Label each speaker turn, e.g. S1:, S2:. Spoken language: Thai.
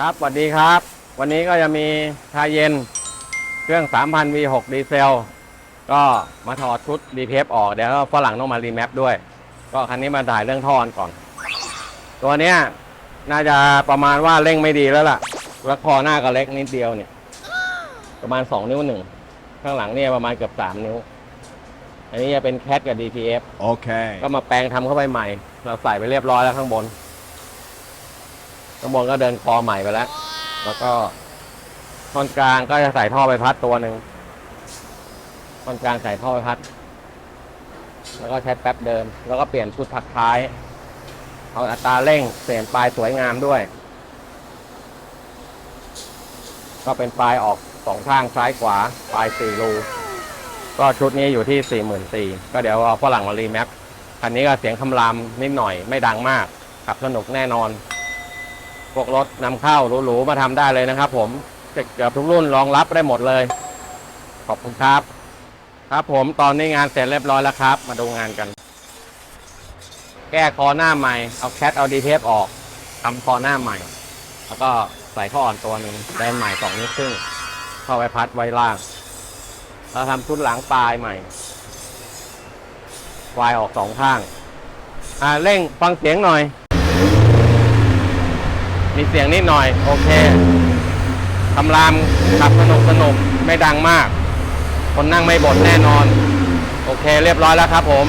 S1: ครับสวัสดีครับ วันนี้ก็จะมีชาเย็นเครื่อง 3,000 V6 ดีเซล ก็มาถอดชุดดีเพฟออก เดี๋ยวก็ฝรั่งต้องมารีแมปด้วย ก็คันนี้มาถ่ายเรื่องท่อนก่อน ตัวเนี้ยน่าจะประมาณว่าเร่งไม่ดีแล้วล่ะ แล้วคอหน้าก็เล็กนิดเดียวเนี่ย ประมาณ 2 นิ้วหนึ่ง ข้างหลังเนี่ยประมาณเกือบ 3 นิ้ว อันนี้จะเป็นแคทกับ DTF
S2: Okay.
S1: ก็มาแปลงทำเข้าไปใหม่ เราใส่ไปเรียบร้อยแล้วข้างบน ข้างบนก็เดินคอใหม่ไปแล้ว แล้วก็ท่อนกลางก็จะใส่ท่อใบพัดตัวหนึ่งท่อนกลางใส่ท่อใบพัด แล้วก็ใช้แป๊บเดิม แล้วก็เปลี่ยนชุดพักท้าย เอาอัตราเร่งเปลี่ยนปลายสวยงามด้วย ก็เป็นปลายออกสองข้างซ้ายขวาปลายสี่รูก็ชุดนี้อยู่ที่สี่หมื่นสี่ก็เดี๋ยวเอาฝรั่งมารีแมปคันนี้ก็เสียงคำรามนิดหน่อยไม่ดังมากขับสนุกแน่นอน พวกรถนำเข้าหรูๆมาทำได้เลยนะครับ ผมเกือบทุกรุ่นรองรับได้หมดเลย ขอบคุณครับ ครับผมตอนนี้งานเสร็จเรียบร้อยแล้วครับ มาดูงานกัน แก้คอหน้าใหม่เอาแคทเอาดีเทปออกทำคอหน้าใหม่ แล้วก็ใส่ข้ออ่อนตัวหนึ่งแดนใหม่สองนิ้วครึ่งเข้าไว้พัดไว้ล่างแล้วทำชุดหลังปลายใหม่ปลายออกสองข้าง อ่าเร่งฟังเสียงหน่อย มีเสียงนิดหน่อย โอเคทำรามขับสนุกสนุกไม่ดังมาก คนนั่งไม่บ่นแน่นอน โอเคเรียบร้อยแล้วครับผม